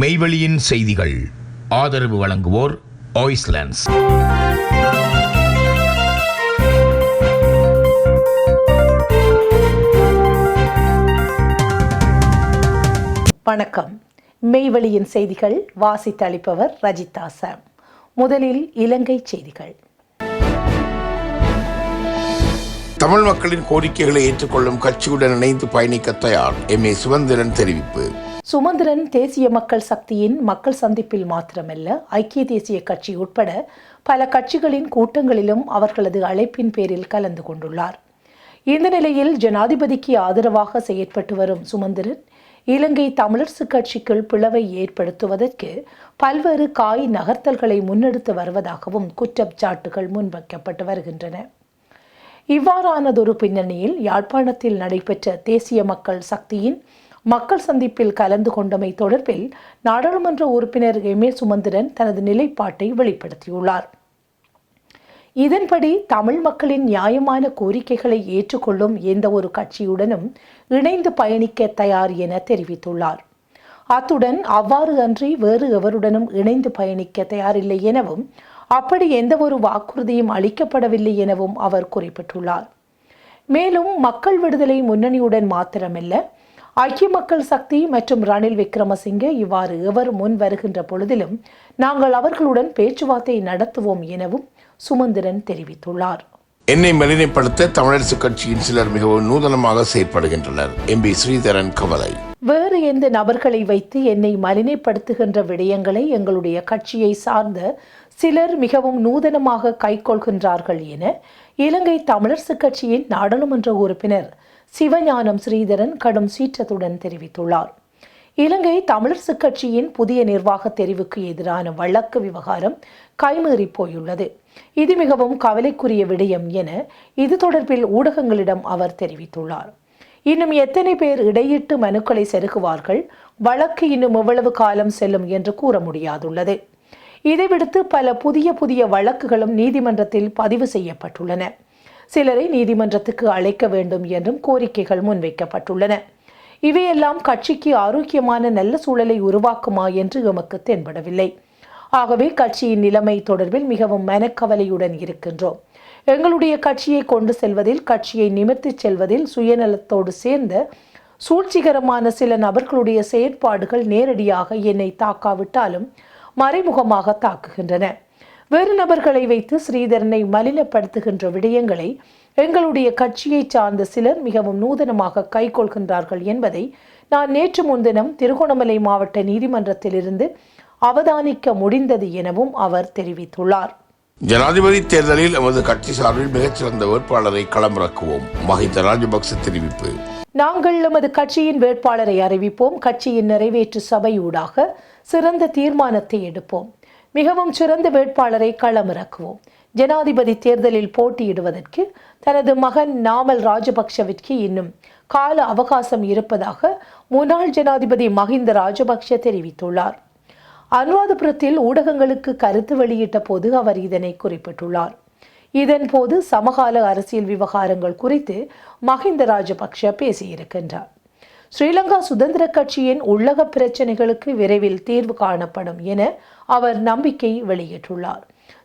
மெய்வெளியின் செய்திகள். ஆதரவு வழங்குவோர் ஆய்ஸ்லாண்ட்ஸ் வணக்கம். மெய்வெளியின் செய்திகள் வாசித்தளிப்பவர் ரஜிதா சாம் முதலில் இலங்கை செய்திகள். தமிழ் மக்களின் கோரிக்கைகளை ஏற்றுக்கொள்ளும் கட்சியுடன் இணைந்து பயணிக்க தயார் எம் ஏ சுதந்திரன் தெரிவிப்பு. சுமந்திரன் தேசிய மக்கள் சக்தியின் மக்கள் சந்திப்பில் மாத்திரமல்ல ஐக்கிய தேசிய கட்சி உட்பட பல கட்சிகளின் கூட்டங்களிலும் அவர்களது அழைப்பின் பேரில் கலந்து கொண்டுள்ளார். இந்த நிலையில் ஜனாதிபதிக்கு ஆதரவாக செயற்பட்டு வரும் சுமந்திரன் இலங்கை தமிழரசு கட்சிக்குள் பிளவை ஏற்படுத்துவதற்கு பல்வேறு காய் நகர்த்தல்களை முன்னெடுத்து வருவதாகவும் குற்றச்சாட்டுகள் முன்வைக்கப்பட்டு வருகின்றன. இவ்வாறானதொரு பின்னணியில் யாழ்ப்பாணத்தில் நடைபெற்ற தேசிய மக்கள் சக்தியின் மக்கள் சந்திப்பில் கலந்து கொண்டமை தொடர்பில் நாடாளுமன்ற உறுப்பினர் எம். ஏ. சுமந்திரன் தனது நிலைப்பாட்டை வெளிப்படுத்தியுள்ளார். இதன்படி தமிழ் மக்களின் நியாயமான கோரிக்கைகளை ஏற்றுக்கொள்ளும் எந்த ஒரு கட்சியுடனும் இணைந்து பயணிக்க தயார் என தெரிவித்துள்ளார். அத்துடன் அவ்வாறு அன்றி வேறு எவருடனும் இணைந்து பயணிக்க தயாரில்லை எனவும் அப்படி எந்த ஒரு வாக்குறுதியும் அளிக்கப்படவில்லை எனவும் அவர் குறிப்பிட்டுள்ளார். மேலும் மக்கள் விடுதலை முன்னணியுடன் மாத்திரமல்ல ஐக்கிய மக்கள் சக்தி மற்றும் ரணில் விக்ரமசிங்க இவ்வாறு எவர் முன் வருகின்ற பொழுதிலும் நாங்கள் அவர்களுடன் பேச்சுவார்த்தை நடத்துவோம் எனவும் சுமந்திரன் தெரிவித்துள்ளார். என்னை மலினைப்படுத்த தமிழரசு கட்சியின் சிலர் மிகவும் நூதனமாக செயற்படுகின்றனர். எம் பி ஸ்ரீதரன் கவலை. வேறு எந்த நபர்களை வைத்து என்னை மலினைப்படுத்துகின்ற விடயங்களை எங்களுடைய கட்சியை சார்ந்த சிலர் மிகவும் நூதனமாக கைக்கொள்கின்றார்கள் என இலங்கை தமிழரசு கட்சியின் நாடாளுமன்ற உறுப்பினர் சிவஞானம் ஸ்ரீதரன் கடும் சீற்றத்துடன் தெரிவித்துள்ளார். இலங்கை தமிழரசு கட்சியின் புதிய நிர்வாக தெரிவுக்கு எதிரான வழக்கு விவகாரம் கைமீறி போயுள்ளது. இது மிகவும் கவலைக்குரிய விடயம் என இது தொடர்பில் ஊடகங்களிடம் அவர் தெரிவித்துள்ளார். இன்னும் எத்தனை பேர் இடையிட்டு மனுக்களை செருகுவார்கள்? வழக்கு இன்னும் எவ்வளவு காலம் செல்லும் என்று கூற முடியாதுள்ளது. இதை விடுத்து பல புதிய புதிய வழக்குகளும் நீதிமன்றத்தில் பதிவு செய்யப்பட்டுள்ளன. சிலரை நீதிமன்றத்துக்கு அழைக்க வேண்டும் என்றும் கோரிக்கைகள் முன்வைக்கப்பட்டுள்ளன. இவையெல்லாம் கட்சிக்கு ஆரோக்கியமான நல்ல சூழலை உருவாக்குமா என்று எமக்கு தென்படவில்லை. ஆகவே கட்சியின் நிலைமை தொடர்பில் மிகவும் மனக்கவலையுடன் இருக்கின்றோம். எங்களுடைய கட்சியை கொண்டு செல்வதில் கட்சியை நிமிர்த்திச் செல்வதில் சுயநலத்தோடு சேர்ந்த சூழ்ச்சிகரமான சில நபர்களுடைய செயற்பாடுகள் நேரடியாக என்னை தாக்காவிட்டாலும் மறைமுகமாக தாக்குகின்றன. வேறு நபர்களை வைத்து ஸ்ரீதரனை மலினப்படுத்துகின்ற விடயங்களை எங்களுடைய கட்சியை சார்ந்த சிலர் மிகவும் நூதனமாக கைக்கொள்கின்றார்கள் என்பதை நான் நேற்று முன்தினம் திருகோணமலை மாவட்ட நீதிமன்றத்திலிருந்து அவதானிக்க முடிந்தது எனவும் அவர் தெரிவித்துள்ளார். ஜனாதிபதி தேர்தலில் எமது கட்சி சார்பில் மிகச்சிறந்த வேட்பாளரை களமிறக்குவோம். மஹிந்த ராஜபக்ச தெரிவிப்பு. நாங்கள் எமது கட்சியின் வேட்பாளரை அறிவிப்போம். கட்சியின் நிறைவேற்று சபை ஊடாக சிறந்த தீர்மானத்தை எடுப்போம். மிகவும் சிறந்த வேட்பாளரை களமிறக்குவோம். ஜனாதிபதி தேர்தலில் போட்டியிடுவதற்கு தனது மகன் நாமல் ராஜபக்ஷவிற்கு இன்னும் கால அவகாசம் இருப்பதாக முன்னாள் ஜனாதிபதி மஹிந்த ராஜபக்ஷ தெரிவித்துள்ளார். அனுராதபுரத்தில் ஊடகங்களுக்கு கருத்து வெளியிட்ட போது அவர் இதனை குறிப்பிட்டுள்ளார். இதன் போது சமகால அரசியல் விவகாரங்கள் குறித்து மஹிந்த ராஜபக்ஷ பேசியிருக்கின்றார். ஸ்ரீலங்கா சுதந்திர கட்சியின் உள்ளக பிரச்சனைகளுக்கு விரைவில் தீர்வு காணப்படும் என அவர் நம்பிக்கை வெளியிட்டுள்ளார்.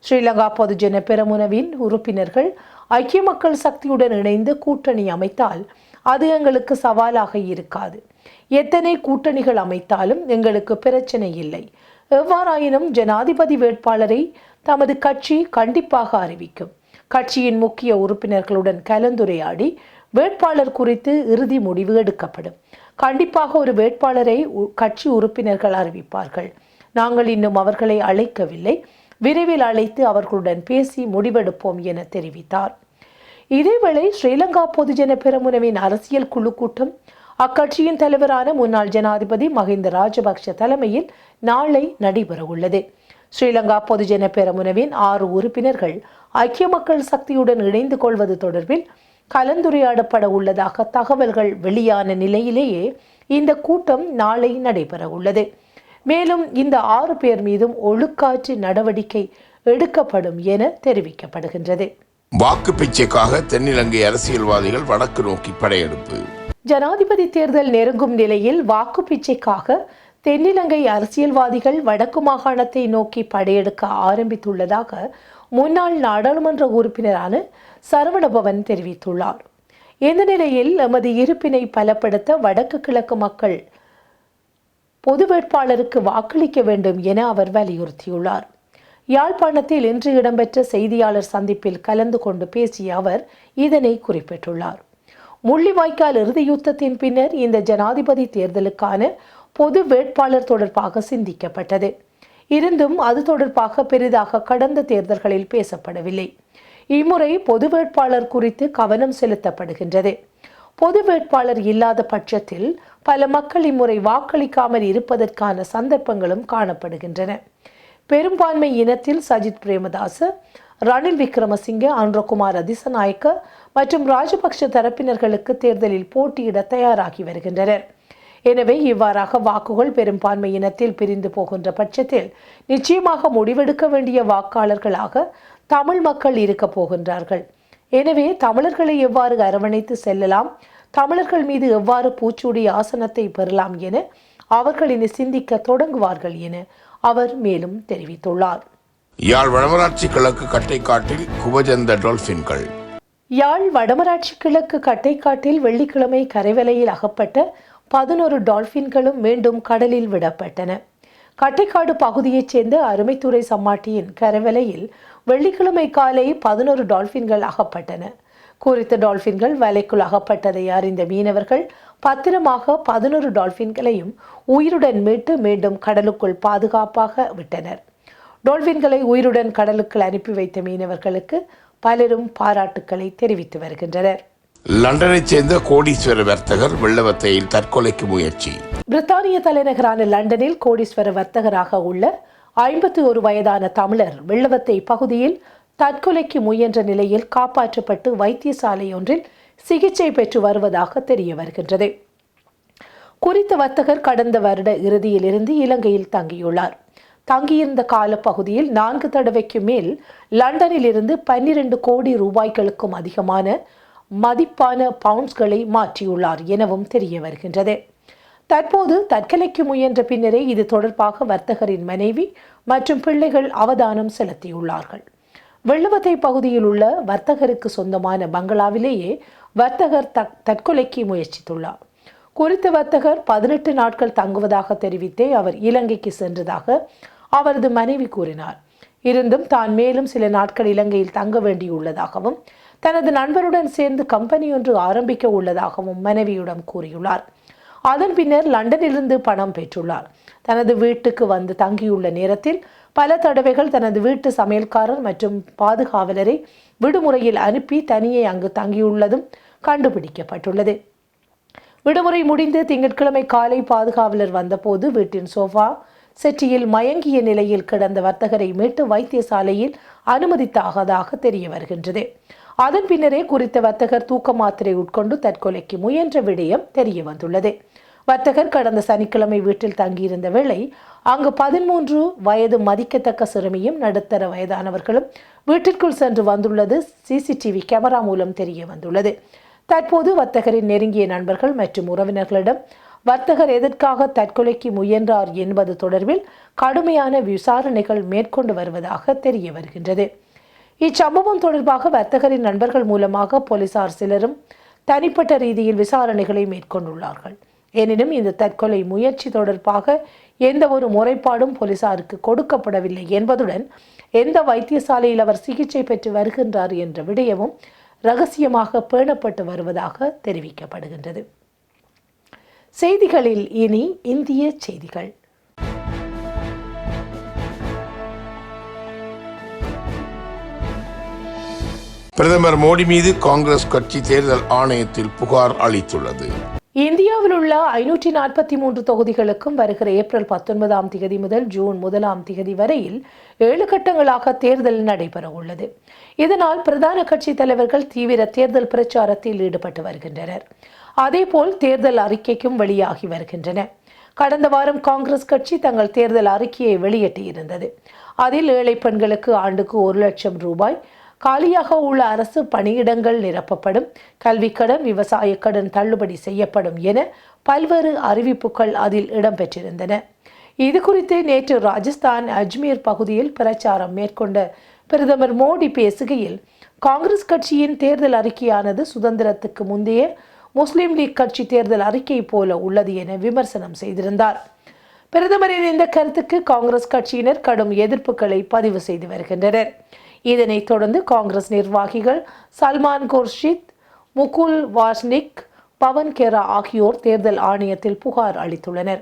ஸ்ரீலங்கா பொதுஜன பெரமுனவின் உறுப்பினர்கள் ஐக்கிய மக்கள் சக்தியுடன் இணைந்து கூட்டணி அமைத்தால் அது எங்களுக்கு சவாலாக இருக்காது. எத்தனை கூட்டணிகள் அமைத்தாலும் எங்களுக்கு பிரச்சனை இல்லை. எவ்வாறாயினும் ஜனாதிபதி வேட்பாளரை தமது கட்சி கண்டிப்பாக அறிவிக்கும். கட்சியின் முக்கிய உறுப்பினர்களுடன் கலந்துரையாடி வேட்பாளர் குறித்து இறுதி முடிவு எடுக்கப்படும். கண்டிப்பாக ஒரு வேட்பாளரை உ- கட்சி உறுப்பினர்கள் அறிவிப்பார்கள். நாங்கள் இன்னும் அவர்களை அழைக்கவில்லை. விரைவில் அழைத்து அவர்களுடன் பேசி முடிவெடுப்போம் என தெரிவித்தார். இதேவேளை ஸ்ரீலங்கா பொதுஜன பெரமுனவின் அரசியல் குழு கூட்டம் அக்கட்சியின் தலைவரான முன்னாள் ஜனாதிபதி மஹிந்த ராஜபக்ஷ தலைமையில் நாளை நடைபெறவுள்ளது. ஸ்ரீலங்கா பொதுஜன பெரமுனவின் ஆறு உறுப்பினர்கள் ஐக்கிய மக்கள் சக்தியுடன் இணைந்து கொள்வது தொடர்பில் கலந்துரையாடப்பட உள்ளதாக தகவல்கள் வெளியான நிலையிலேயே இந்த கூட்டம் நாளை நடைபெற உள்ளது மேலும் இந்த ஆறு பேர் மீதும் ஒழுக்காற்று நடவடிக்கை எடுக்கப்படும் என தெரிவிக்கப்படுகின்றது. வாக்கு பிச்சைக்காக தென்னிலங்கை அரசியல்வாதிகள் வடக்கு நோக்கி படையெடுப்பு. ஜனாதிபதி தேர்தல் நெருங்கும் நிலையில் வாக்கு பிச்சைக்காக தென்னிலங்கை அரசியல்வாதிகள் வடக்கு மாகாணத்தை நோக்கி படையெடுக்க ஆரம்பித்துள்ளதாக முன்னாள் நாடாளுமன்ற உறுப்பினரான சரவணபவன் தெரிவித்துள்ளார். இந்த நிலையில் எமது இருப்பினை பலப்படுத்த வடக்கு கிழக்கு மக்கள் பொது வேட்பாளருக்கு வாக்களிக்க வேண்டும் என அவர் வலியுறுத்தியுள்ளார். யாழ்ப்பாணத்தில் இன்று இடம்பெற்ற செய்தியாளர் சந்திப்பில் கலந்து கொண்டு பேசிய அவர் இதனை குறிப்பிட்டுள்ளார். முள்ளிவாய்க்கால் இறுதி யுத்தத்தின் பின்னர் இந்த ஜனாதிபதி தேர்தலுக்கான பொது வேட்பாளர் தொடர்பாக சிந்திக்கப்பட்டது. இருந்தும் அது தொடர்பாக பெரிதாக கடந்த தேர்தல்களில் பேசப்படவில்லை. இம்முறை பொது வேட்பாளர் குறித்து கவனம் செலுத்தப்படுகின்றது. பொது வேட்பாளர் இல்லாத பட்சத்தில் பல மக்கள் இம்முறை வாக்களிக்காமல் இருப்பதற்கான சந்தர்ப்பங்களும் காணப்படுகின்றன. பெரும்பான்மை இனத்தில் சஜித் பிரேமதாச ரணில் விக்ரமசிங்கே அன்றகுமார் அதிசநாயக்க மற்றும் ராஜபக்ஷ தரப்பினர்களுக்கு தேர்தலில் போட்டியிட தயாராகி வருகின்றனர். எனவே இவ்வாறாக வாக்குகள் பெரும்பான்மை இனத்தில் பிரிந்து போகின்ற பட்சத்தில் நிச்சயமாக முடிவெடுக்க வேண்டிய வாக்காளர்களாக தமிழ் மக்கள் இருக்கப் போகின்றார்கள். எனவே தமிழர்களை எவ்வாறு அரவணைத்து செல்லலாம்? தமிழர்கள் மீது எவ்வாறு பூச்சூடி ஆசனத்தை பெறலாம் என அவர்கள் இனி சிந்திக்க தொடங்குவார்கள் என அவர் மேலும் தெரிவித்துள்ளார். யாழ் வடமராட்சி கிழக்கு கட்டைக்காட்டில் குபஜந்த டால்பின்கள் யாழ் வடமராட்சி கிழக்கு கட்டைக்காட்டில் வெள்ளிக்கிழமை கரைவலையில் அகப்பட்ட பதினோரு டால்பின்களும் மீண்டும் கடலில் விடப்பட்டன. கட்டைக்காடு பகுதியைச் சேர்ந்த அருமைத்துறை சம்மாட்டியின் கரவலையில் வெள்ளிக்கிழமை காலை பதினோரு டால்பின்கள் அகப்பட்டன. குறித்த டால்பின்கள் வலைக்குள் அகப்பட்டதை அறிந்த மீனவர்கள் பத்திரமாக பதினோரு டால்பின்களையும் உயிருடன் மீட்டு மீண்டும் கடலுக்குள் பாதுகாப்பாக விட்டனர். டால்பின்களை உயிருடன் கடலுக்குள் அனுப்பி வைத்த மீனவர்களுக்கு பலரும் பாராட்டுக்களை தெரிவித்து வருகின்றனர். லண்டனைச் சேர்ந்த கோடீஸ்வர வர்த்தகர் வெள்ளவத்தையில் தற்கொலைக்கு முயற்சி. பிரித்தானிய தலைநகரான லண்டனில் கோடீஸ்வர வர்த்தகராக உள்ள ஐம்பத்தி ஒரு வயதான தமிழர் வெள்ளவத்தை பகுதியில் தற்கொலைக்கு முயன்ற நிலையில் காப்பாற்றப்பட்டு வைத்தியசாலை ஒன்றில் சிகிச்சை பெற்று வருவதாக தெரிய வருகின்றது. குறித்த வர்த்தகர் கடந்த வருட இறுதியிலிருந்து இலங்கையில் தங்கியுள்ளார். தங்கியிருந்த காலப்பகுதியில் நான்கு தடவைக்கு மேல் லண்டனில் இருந்து பன்னிரண்டு கோடி ரூபாய்களுக்கும் அதிகமான மதிப்பான பவுண்ட்ஸ்களை மாற்றியுள்ளார் எனவும் தெரிய வருகின்றது. தற்போது தற்கொலைக்கு முயன்ற பின்னரே இது தொடர்பாக வர்த்தகரின் மனைவி மற்றும் பிள்ளைகள் அவதானம் செலுத்தியுள்ளார்கள். வெள்ளுவத்தை பகுதியில் உள்ள வர்த்தகருக்கு சொந்தமான பங்களாவிலேயே வர்த்தகர் த தற்கொலைக்கு முயற்சித்துள்ளார். குறித்த வர்த்தகர் பதினெட்டு நாட்கள் தங்குவதாக தெரிவித்தே அவர் இலங்கைக்கு சென்றதாக அவரது மனைவி கூறினார். இருந்தும் தான் மேலும் சில நாட்கள் இலங்கையில் தங்க வேண்டியுள்ளதாகவும் தனது நண்பருடன் சேர்ந்து கம்பெனி ஒன்று ஆரம்பிக்க உள்ளதாகவும் மனைவியிடம் கூறியுள்ளார். அதன் பின்னர் லண்டனிலிருந்து பணம் பெற்றுள்ளார். தனது வீட்டுக்கு வந்து தங்கியுள்ள நேரத்தில் பல தடவைகள் தனது வீட்டு சமையல்காரர் மற்றும் பாதுகாவலரை விடுமுறையில் அனுப்பி தனியே அங்கு தங்கியுள்ளதும் கண்டுபிடிக்கப்பட்டுள்ளது. விடுமுறை முடிந்து திங்கட்கிழமை காலை பாதுகாவலர் வந்தபோது வீட்டின் சோஃபா செட்டியில் மயங்கிய நிலையில் கிடந்த வர்த்தகரை மீட்டு வைத்தியசாலையில் அனுமதித்தாகதாக தெரிய வருகின்றது அதன் பின்னரே குறித்த வர்த்தகர் தூக்க மாத்திரை உட்கொண்டு தற்கொலைக்கு முயன்ற விடயம் தெரிய வந்துள்ளது. வர்த்தகர் கடந்த சனிக்கிழமை வீட்டில் தங்கியிருந்த வேளை அங்கு பதிமூன்று வயது மதிக்கத்தக்க சிறுமியும் நடுத்தர வயதானவர்களும் வீட்டிற்குள் சென்று வந்துள்ளது. சிசிடிவி கேமரா மூலம் தெரிய வந்துள்ளது. தற்போது வர்த்தகரின் நெருங்கிய நண்பர்கள் மற்றும் உறவினர்களிடம் வர்த்தகர் எதற்காக தற்கொலைக்கு முயன்றார் என்பது தொடர்பில் கடுமையான விசாரணைகள் மேற்கொண்டு வருவதாக தெரிய வருகின்றது. இச்சம்பவம் தொடர்பாக வர்த்தகரின் நண்பர்கள் மூலமாக போலீசார் சிலரும் தனிப்பட்ட ரீதியில் விசாரணைகளை மேற்கொண்டுள்ளார்கள். எனினும் இந்த தற்கொலை முயற்சி தொடர்பாக எந்த ஒரு முறைப்பாடும் போலீசாருக்கு கொடுக்கப்படவில்லை என்பதுடன் எந்த வைத்தியசாலையில் அவர் சிகிச்சை பெற்று வருகின்றார் என்ற விடயமும் ரகசியமாக பேணப்பட்டு வருவதாக தெரிவிக்கப்படுகின்றது. செய்திகளில் இனி இந்திய செய்திகள். பிரதமர் மோடி மீது காங்கிரஸ் கட்சி தேர்தல் ஆணையத்தில் புகார் அளித்துள்ளது. இந்தியாவில் உள்ள ஐநூற்றி நாற்பத்தி மூன்று தொகுதிகளுக்கும் வருகிற ஏப்ரல் பத்தொன்பதாம் தேதி முதல் ஜூன் முதலாம் தேதி வரையில் ஏழு கட்டங்களாக தேர்தல் நடைபெற உள்ளது. இதனால் பிரதான கட்சி தலைவர்கள் தீவிர தேர்தல் பிரச்சாரத்தில் ஈடுபட்டு வருகின்றனர். அதேபோல் தேர்தல் அறிக்கைக்கும் வெளியாகி வருகின்றன. கடந்த வாரம் காங்கிரஸ் கட்சி தங்கள் தேர்தல் அறிக்கையை வெளியிட்டிருந்தது. அதில் ஏழை பெண்களுக்கு ஆண்டுக்கு ஒரு லட்சம் ரூபாய் காலியாக உள்ள அரசு பணியிடங்கள் நிரப்பப்படும். கல்விக்கடன் விவசாய கடன் தள்ளுபடி செய்யப்படும் என பல்வேறு அறிவிப்புகள் அதில் இடம்பெற்றிருந்தன. இது குறித்து நேற்று ராஜஸ்தான் அஜ்மீர் பகுதியில் பிரச்சாரம் மேற்கொண்ட பிரதமர் மோடி பேசுகையில் காங்கிரஸ் கட்சியின் தேர்தல் அறிக்கையானது சுதந்திரத்துக்கு முந்தைய முஸ்லீம் லீக் கட்சி தேர்தல் அறிக்கை போல உள்ளது என விமர்சனம் செய்திருந்தார். பிரதமரின் இந்த கருத்துக்கு காங்கிரஸ் கட்சியினர் கடும் எதிர்ப்புகளை பதிவு செய்து வருகின்றனர். இதனைத் தொடர்ந்து காங்கிரஸ் நிர்வாகிகள் சல்மான் குர்ஷித் முகுல் வாஷ்னிக் பவன் கெரா ஆகியோர் தேர்தல் ஆணையத்தில் புகார் அளித்துள்ளனர்.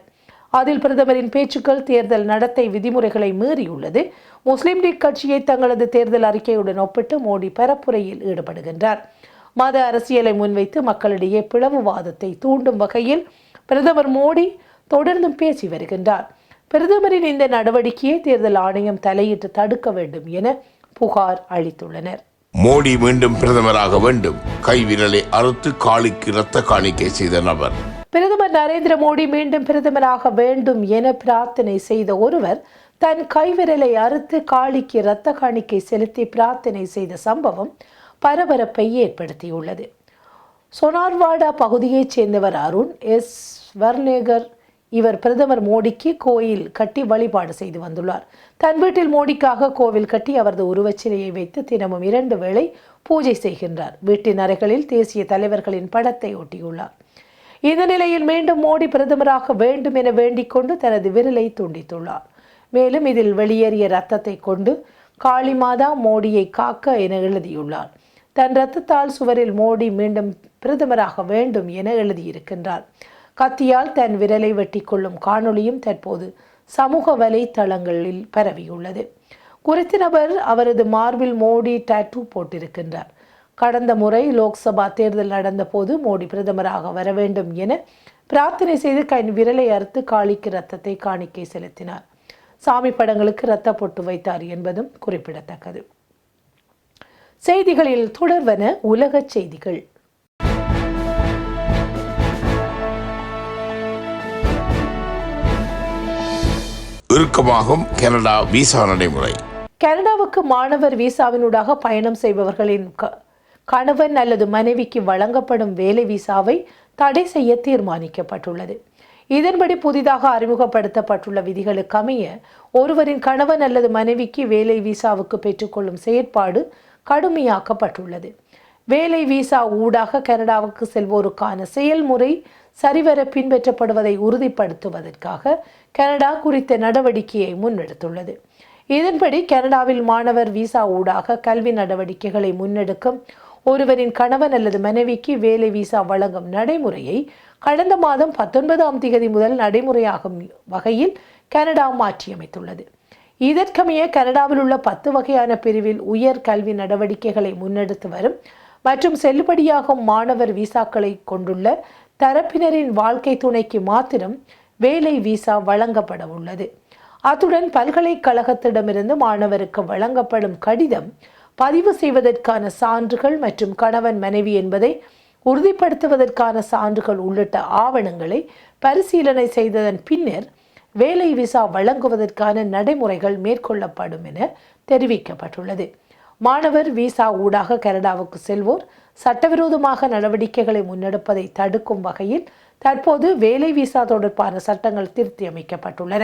அதில் பிரதமரின் பேச்சுக்கள் தேர்தல் நடத்தை விதிமுறைகளை மீறியுள்ளது. முஸ்லிம் லீக் கட்சியை தங்களது தேர்தல் அறிக்கையுடன் ஒப்பிட்டு மோடி பரப்புரையில் ஈடுபடுகின்றார். மத அரசியலை முன்வைத்து மக்களிடையே பிளவுவாதத்தை தூண்டும் வகையில் பிரதமர் மோடி தொடர்ந்தும் பேசி வருகின்றார். பிரதமரின் இந்த நடவடிக்கையை தேர்தல் ஆணையம் தலையிட்டு தடுக்க வேண்டும் என புகார் அளித்துள்ளனர். மோடி மீண்டும் பிரதமராக வேண்டும். கைவிரலை அறுத்து காலிக்கு இரத்த காணிக்கை செய்த நபர். பிரதமர் நரேந்திர மோடி மீண்டும் பிரதமராக வேண்டும் என பிரார்த்தனை செய்த ஒருவர் தன் கைவிரலை அறுத்து காளிக்கு இரத்த காணிக்கை செலுத்தி பிரார்த்தனை செய்த சம்பவம் பரபரப்பை ஏற்படுத்தியுள்ளது. சொனார்வாடா பகுதியைச் சேர்ந்தவர் அருண் எஸ். வர்நேகர் இவர் பிரதமர் மோடிக்கு கோயில் கட்டி வழிபாடு செய்து வந்துள்ளார். தன் வீட்டில் மோடிக்காக கோவில் கட்டி அவரது உருவச்சிலையை வைத்து தினமும் இரண்டு வேளை பூஜை செய்கின்றார். வீட்டின் அறைகளில் தேசிய தலைவர்களின் படத்தை ஒட்டியுள்ளார். இந்த நிலையில் மீண்டும் மோடி பிரதமராக வேண்டும் என வேண்டிக் கொண்டு தனது விரலை துண்டித்துள்ளார். மேலும் இதில் வெளியேறிய ரத்தத்தை கொண்டு காளிமாதா மோடியை காக்க என எழுதியுள்ளார். தன் ரத்தத்தால் சுவரில் மோடி மீண்டும் பிரதமராக வேண்டும் என எழுதியிருக்கின்றார். கத்தியால் தன் விரலை வெட்டி கொள்ளும் காணொளியும் தற்போது சமூக வலைத்தளங்களில் பரவியுள்ளது. குறித்த நபர் அவரது மார்பில் மோடி டாட்டூ போட்டிருக்கின்றார். கடந்த முறை லோக்சபா தேர்தல் நடந்தபோது மோடி பிரதமராக வர வேண்டும் என பிரார்த்தனை செய்து கண் விரலை அறுத்து காளிக்கு ரத்தத்தை காணிக்கை செலுத்தினார். சாமி படங்களுக்கு ரத்த பொட்டு வைத்தார் என்பதும் குறிப்பிடத்தக்கது. செய்திகளில் தொடர்வன உலக செய்திகள். இறுக்கமாகும் கனடா விசா நடைமுறை. கனடாவுக்கு மாணவர் விசாவினூடாக பயணம் செய்பவர்களின் க- கணவன் அல்லது மனைவிக்கு வழங்கப்படும் வேலை விசாவை தடை செய்ய தீர்மானிக்கப்பட்டுள்ளது. இதன்படி புதிதாக அறிமுகப்படுத்தப்பட்டுள்ள விதிகளுக்கு அமைய ஒருவரின் கணவன் அல்லது மனைவிக்கு வேலை விசாவுக்கு பெற்றுக்கொள்ளும் செயற்பாடு கடுமையாக்கப்பட்டுள்ளது. வேலை விசா ஊடாக கனடாவுக்கு செல்வோருக்கான செயல்முறை சரிவர பின்பற்றப்படுவதை உறுதிப்படுத்துவதற்காக கனடா குறித்த நடவடிக்கையை முன்னெடுத்துள்ளது. இதன்படி கனடாவில் மாணவர் விசா ஊடாக கல்வி நடவடிக்கைகளை முன்னெடுக்கும் ஒருவரின் கணவன் அல்லது மனைவிக்கு வேலை விசா வழங்கும் நடைமுறையை கடந்த மாதம் பத்தொன்பதாம் தேதி முதல் நடைமுறையாகும் வகையில் கனடா மாற்றியமைத்துள்ளது. இதற்கமைய கனடாவில் உள்ள பத்து வகையான பிரிவில் உயர் கல்வி நடவடிக்கைகளை முன்னெடுத்து வரும் மற்றும் செல்லுபடியாகும் மாணவர் விசாக்களை கொண்டுள்ள தரப்பினரின் வாழ்க்கை துணைக்கு மாத்திரம் வேலை விசா வழங்கப்பட உள்ளது. அத்துடன் பல்கலைக்கழகத்திடமிருந்து மாணவருக்கு வழங்கப்படும் கடிதம் பதிவு செய்வதற்கான சான்றுகள் மற்றும் கணவன் மனைவி என்பதை உறுதிப்படுத்துவதற்கான சான்றுகள் உள்ளிட்ட ஆவணங்களை பரிசீலனை செய்ததன் பின்னர் வேலை விசா வழங்குவதற்கான நடைமுறைகள் மேற்கொள்ளப்படும் என தெரிவிக்கப்பட்டுள்ளது. மாணவர் விசா ஊடாக கனடாவுக்கு செல்வோர் சட்டவிரோதமாக நடவடிக்கைகளை முன்னெடுப்பதை தடுக்கும் வகையில் தற்போது வேலை விசா தொடர்பான சட்டங்கள் திருத்தி அமைக்கப்பட்டுள்ளன.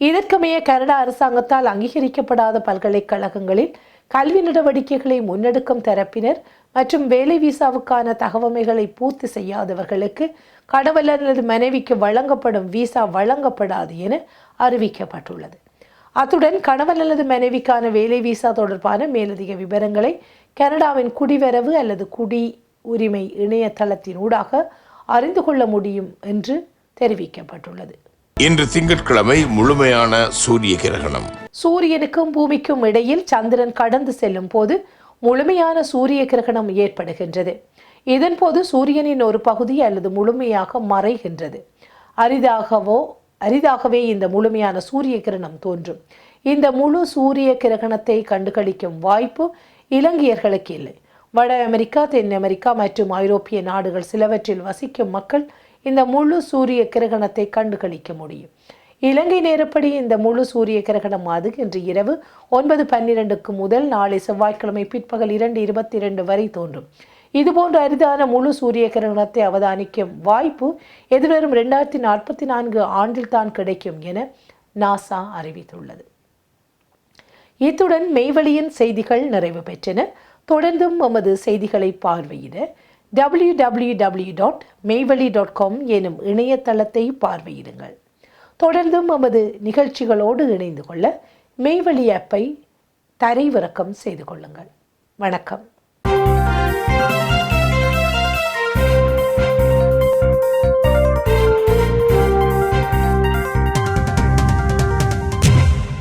இதற்கமைய கனடா அரசாங்கத்தால் அங்கீகரிக்கப்படாத பல்கலைக்கழகங்களில் கல்வி நடவடிக்கைகளை முன்னெடுக்கும் தரப்பினர் மற்றும் வேலை விசாவுக்கான தகவமைகளை பூர்த்தி செய்யாதவர்களுக்கு கடவுள் அல்லது மனைவிக்கு வழங்கப்படும் விசா வழங்கப்படாது என அறிவிக்கப்பட்டுள்ளது. அத்துடன் கணவன் அல்லது மனைவிக்கான வேலை விசா தொடர்பான மேலதிக விவரங்களை கனடாவின் குடிவரவு அல்லது குடி உரிமை இணையதளத்தின் ஊடாக அறிந்து கொள்ள முடியும் என்று தெரிவிக்கப்பட்டுள்ளது. இன்று திங்கட்கிழமை முழுமையான சூரிய கிரகணம். சூரியனுக்கும் பூமிக்கும் இடையில் சந்திரன் கடந்து செல்லும் போது முழுமையான சூரிய கிரகணம் ஏற்படுகின்றது. இதன்போது சூரியனின் ஒரு பகுதி அல்லது முழுமையாக மறைகின்றது. அரிதாகவோ அரிதாகவே இந்த முழுமையான சூரிய கிரணம் தோன்றும். இந்த முழு சூரிய கிரகணத்தை கண்டுகளிக்கும் வாய்ப்பு இலங்கையர்களுக்கு இல்லை. வட அமெரிக்கா தென் அமெரிக்கா மற்றும் ஐரோப்பிய நாடுகள் சிலவற்றில் வசிக்கும் மக்கள் இந்த முழு சூரிய கிரகணத்தை கண்டுகளிக்க முடியும். இலங்கை நேரப்படி இந்த முழு சூரிய கிரகணம் அது இன்று இரவு ஒன்பது பன்னிரண்டுக்கு முதல் நாளை செவ்வாய்க்கிழமை பிற்பகல் இரண்டு இருபத்தி இரண்டு வரை தோன்றும். இதுபோன்ற அரிதான முழு சூரிய கிரகணத்தை அவதானிக்கும் வாய்ப்பு எதிர்வரும் ரெண்டாயிரத்தி நாற்பத்தி நான்கு ஆண்டில் தான் கிடைக்கும் என நாசா அறிவித்துள்ளது. இத்துடன் மெய்வழியின் செய்திகள் நிறைவு பெற்றன. தொடர்ந்தும் நமது செய்திகளை பார்வையிட W W W dot Meivazhi dot com எனும் இணையதளத்தை பார்வையிடுங்கள். தொடர்ந்தும் நமது நிகழ்ச்சிகளோடு இணைந்து கொள்ள மெய்வழி ஆப்பை தரைவிறக்கம் செய்து கொள்ளுங்கள். வணக்கம்.